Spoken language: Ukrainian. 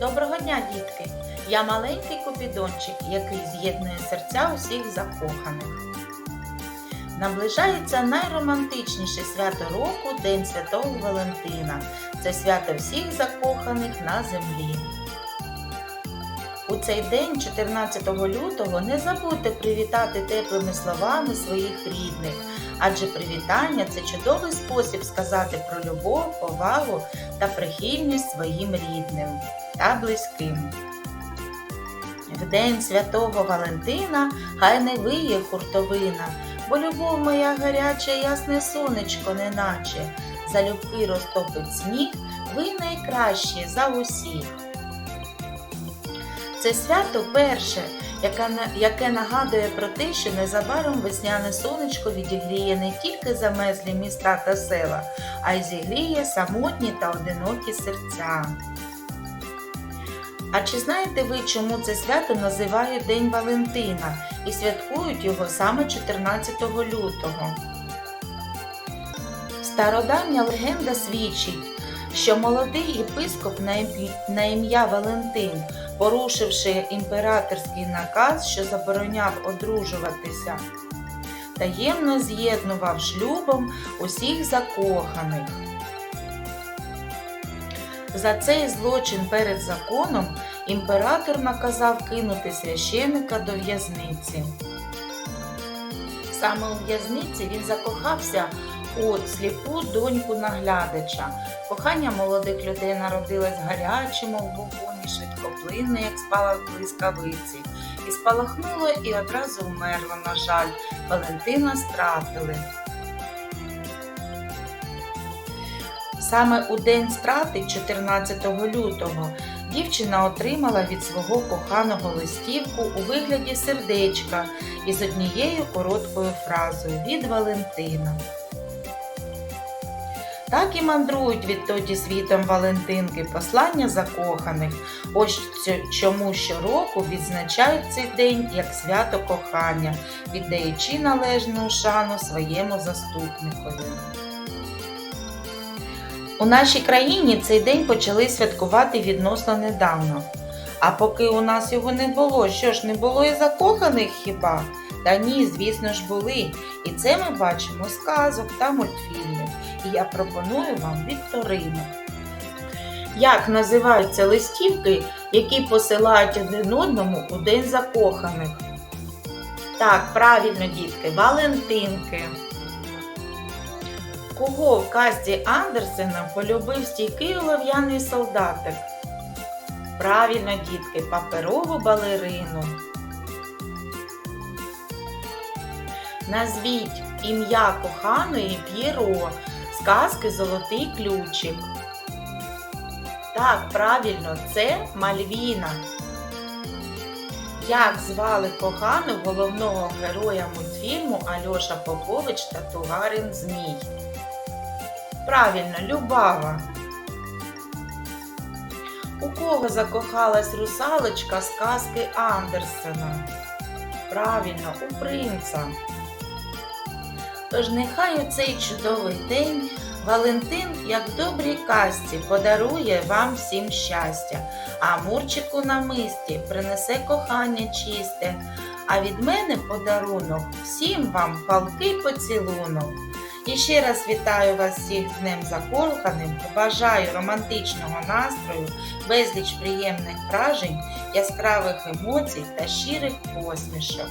Доброго дня, дітки! Я маленький купідончик, який з'єднує серця усіх закоханих. Наближається найромантичніше свято року День Святого Валентина. Це свято всіх закоханих на землі. У цей день, 14 лютого, не забудьте привітати теплими словами своїх рідних, адже привітання це чудовий спосіб сказати про любов, повагу та прихильність своїм рідним та близьким. В день святого Валентина хай не виє хуртовина, бо любов моя гаряча, ясне сонечко, неначе, залюбки розтопить сніг, ви найкращі за усіх. Це свято перше, яке, нагадує про те, що незабаром весняне сонечко відігріє не тільки замерзлі міста та села, а й зігріє самотні та одинокі серця. А чи знаєте ви, чому це свято називають День Валентина і святкують його саме 14 лютого? Стародавня легенда свідчить, що молодий єпископ на ім'я- Валентин, порушивши імператорський наказ, що забороняв одружуватися, таємно з'єднував шлюбом усіх закоханих. За цей злочин перед законом імператор наказав кинути священика до в'язниці. Саме у в'язниці він закохався у сліпу доньку наглядача. Кохання молодих людей народилось гаряче, мов вогонь, і швидкоплинне, як спала в блискавиці, і спалахнуло і одразу вмерло, на жаль, Валентина стратили. Саме у день страти, 14 лютого, дівчина отримала від свого коханого листівку у вигляді сердечка із однією короткою фразою від Валентина. Так і мандрують відтоді світом Валентинки послання закоханих. Ось чому щороку відзначають цей день як свято кохання, віддаючи належну шану своєму заступникові. У нашій країні цей день почали святкувати відносно недавно. А поки у нас його не було, що ж не було і закоханих хіба? Та ні, звісно ж були. І це ми бачимо з казок та мультфільмів. І я пропоную вам вікторину. Як називаються листівки, які посилають один одному у день закоханих? Так, правильно, дітки, Валентинки. Кого в казці Андерсена полюбив стійкий олов'яний солдатик? Правильно, дітки, паперову балерину. Назвіть ім'я коханої П'єро з казки Золотий ключик. Так, правильно, це Мальвіна. Як звали кохану головного героя мультфільму Альоша Попович та Тугарин Змій? Правильно, Любава. У кого закохалась русалочка з казки Андерсена? Правильно, у принца. Тож нехай у цей чудовий день Валентин, як в добрій казці, подарує вам всім щастя, а Мурчику на мисті принесе кохання чисте. А від мене подарунок всім вам палкий поцілунок. І ще раз вітаю вас всіх Днем Закоханим, бажаю романтичного настрою, безліч приємних вражень, яскравих емоцій та щирих посмішок.